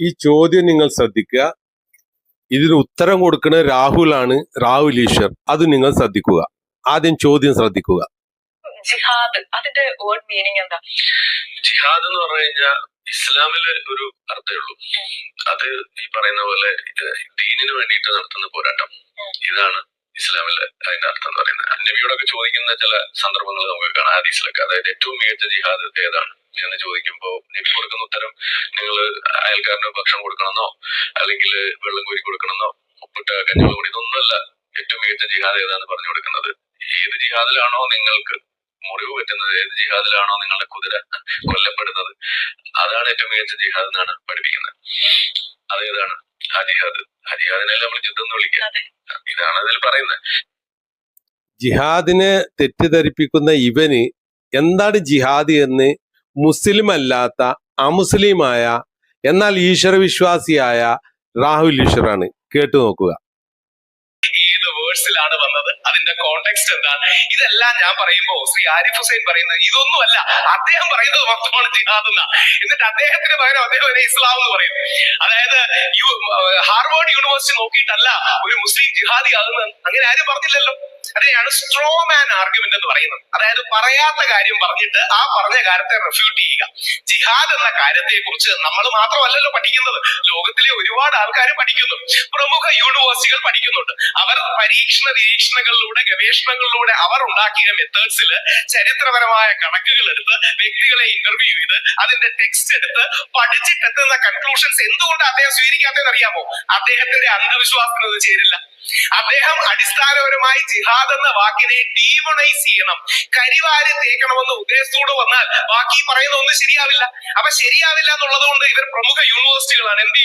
ഈ ചോദ്യം നിങ്ങൾ ശ്രദ്ധിക്കുക. ഇതിന് ഉത്തരം കൊടുക്കുന്നത് രാഹുലാണ് രാഹുൽ ഈശ്വർ. അത് നിങ്ങൾ ശ്രദ്ധിക്കുക. ആദ്യം ചോദ്യം ശ്രദ്ധിക്കുക. ജിഹാദ് അതിന്റെ വേർഡ് മീനിങ് എന്താ? ജിഹാദ് എന്ന് പറഞ്ഞു കഴിഞ്ഞാൽ ഇസ്ലാമിൽ ഒരു അർത്ഥമേ ഉള്ളൂ. അത് ഈ പറയുന്ന പോലെ ദീനിന് വേണ്ടിയിട്ട് നടത്തുന്ന പോരാട്ടം. ഇതാണ് ഇസ്ലാമിലെ അതിന്റെ അർത്ഥം എന്ന് പറയുന്നത്. നബിയോടൊക്കെ ചോദിക്കുന്ന ചില സന്ദർഭങ്ങൾ നമുക്ക് കാണാം. ഹദീസിലൊക്കെ അതായത് ഏറ്റവും മികച്ച ജിഹാദ് ഏതാണ് എന്ന് ചോദിക്കുമ്പോൾ നബി കൊടുക്കുന്ന ഉത്തരം നിങ്ങൾ അയൽക്കാരന് ഭക്ഷണം കൊടുക്കണമെന്നോ അല്ലെങ്കിൽ വെള്ളം കോരി കൊടുക്കണമെന്നോ ഉപ്പിട്ട കഞ്ഞിവെള്ളം കൂടി ഇതൊന്നുമല്ല. ഏറ്റവും മികച്ച ജിഹാദ് ഏതാന്ന് പറഞ്ഞു കൊടുക്കുന്നത്. ഏത് ജിഹാദിലാണോ നിങ്ങൾക്ക് മുറിവ് പറ്റുന്നത്? ഏത് ജിഹാദിലാണോ നിങ്ങളുടെ കുതിര കൊല്ലപ്പെടുന്നത്? അതാണ് ഏറ്റവും മികച്ച ജിഹാദ് എന്നാണ് പഠിപ്പിക്കുന്നത്. അതേതാണ്? ജിഹാദ് ആ നമ്മൾ യുദ്ധം എന്ന് വിളിക്കുക ഇതാണ് അതിൽ പറയുന്നത്. ജിഹാദിനെ തെറ്റിദ്ധരിപ്പിക്കുന്ന ഇവന് എന്താണ് ജിഹാദ് എന്ന് മുസ്ലിം അല്ലാത്ത അമുസ്ലിമായ എന്നാൽ ഈശ്വര വിശ്വാസിയായ രാഹുൽ ഈശ്വറാണ്. കേട്ടു നോക്കുക. ഏത് വേർഡ്സിലാണ് വന്നത്. അതിന്റെ കോണ്ടെക്സ്റ്റ് എന്താണ്? ഇതെല്ലാം ഞാൻ പറയുമ്പോ ശ്രീ ആരിഫ് ഹുസൈൻ പറയുന്നത് ഇതൊന്നുമല്ല. അദ്ദേഹം പറയുന്നത് മൊത്തമാണ് ജിഹാദ് എന്നാ. എന്നിട്ട് അദ്ദേഹത്തിന് പകരം അദ്ദേഹം ഇസ്ലാം എന്ന് പറയും അതായത് യു നോക്കിയിട്ടല്ല ഒരു മുസ്ലിം ജിഹാദി ആകുന്നത്. അങ്ങനെ ആരും പറഞ്ഞില്ലല്ലോ. അതിനെയാണ് സ്ട്രോ മാൻ ആർഗ്യുമെന്റ് എന്ന് പറയുന്നത്. അതായത് പറയാത്ത കാര്യം പറഞ്ഞിട്ട് ആ പറഞ്ഞ കാര്യത്തെ റെഫ്യൂട്ട് ചെയ്യുക. ജിഹാദ് എന്ന കാര്യത്തെ കുറിച്ച് നമ്മൾ മാത്രമല്ലല്ലോ പഠിക്കുന്നത്. ലോകത്തിലെ ഒരുപാട് ആൾക്കാർ പഠിക്കുന്നു. പ്രമുഖ യൂണിവേഴ്സിറ്റികൾ പഠിക്കുന്നുണ്ട്. അവർ പരീക്ഷണ നിരീക്ഷണങ്ങളിലൂടെ ഗവേഷണങ്ങളിലൂടെ അവർ ഉണ്ടാക്കിയ മെത്തേഡ്സിൽ ചരിത്രപരമായ കണക്കുകൾ എടുത്ത് വ്യക്തികളെ ഇന്റർവ്യൂ ചെയ്ത് അതിന്റെ ടെക്സ്റ്റ് എടുത്ത് പഠിച്ചിട്ടെത്തുന്ന കൺക്ലൂഷൻസ് എന്തുകൊണ്ട് അദ്ദേഹം സ്വീകരിക്കാത്തതെന്ന് അറിയാമോ? അദ്ദേഹത്തിന്റെ അന്ധവിശ്വാസത്തിന് ചേരില്ല. അദ്ദേഹം അടിസ്ഥാനപരമായി ജിഹാദ് എന്ന വാക്കിനെ ഡീമണൈസ് ചെയ്യണം. കരിവാരി തേക്കണമെന്ന് ഉദ്ദേശത്തോട് വന്നാൽ ബാക്കി പറയുന്ന ഒന്നും ശരിയാവില്ല. അപ്പൊ ശരിയാവില്ല എന്നുള്ളത് കൊണ്ട് ഇവർ പ്രമുഖ യൂണിവേഴ്സിറ്റികളാണ്. എന്ത്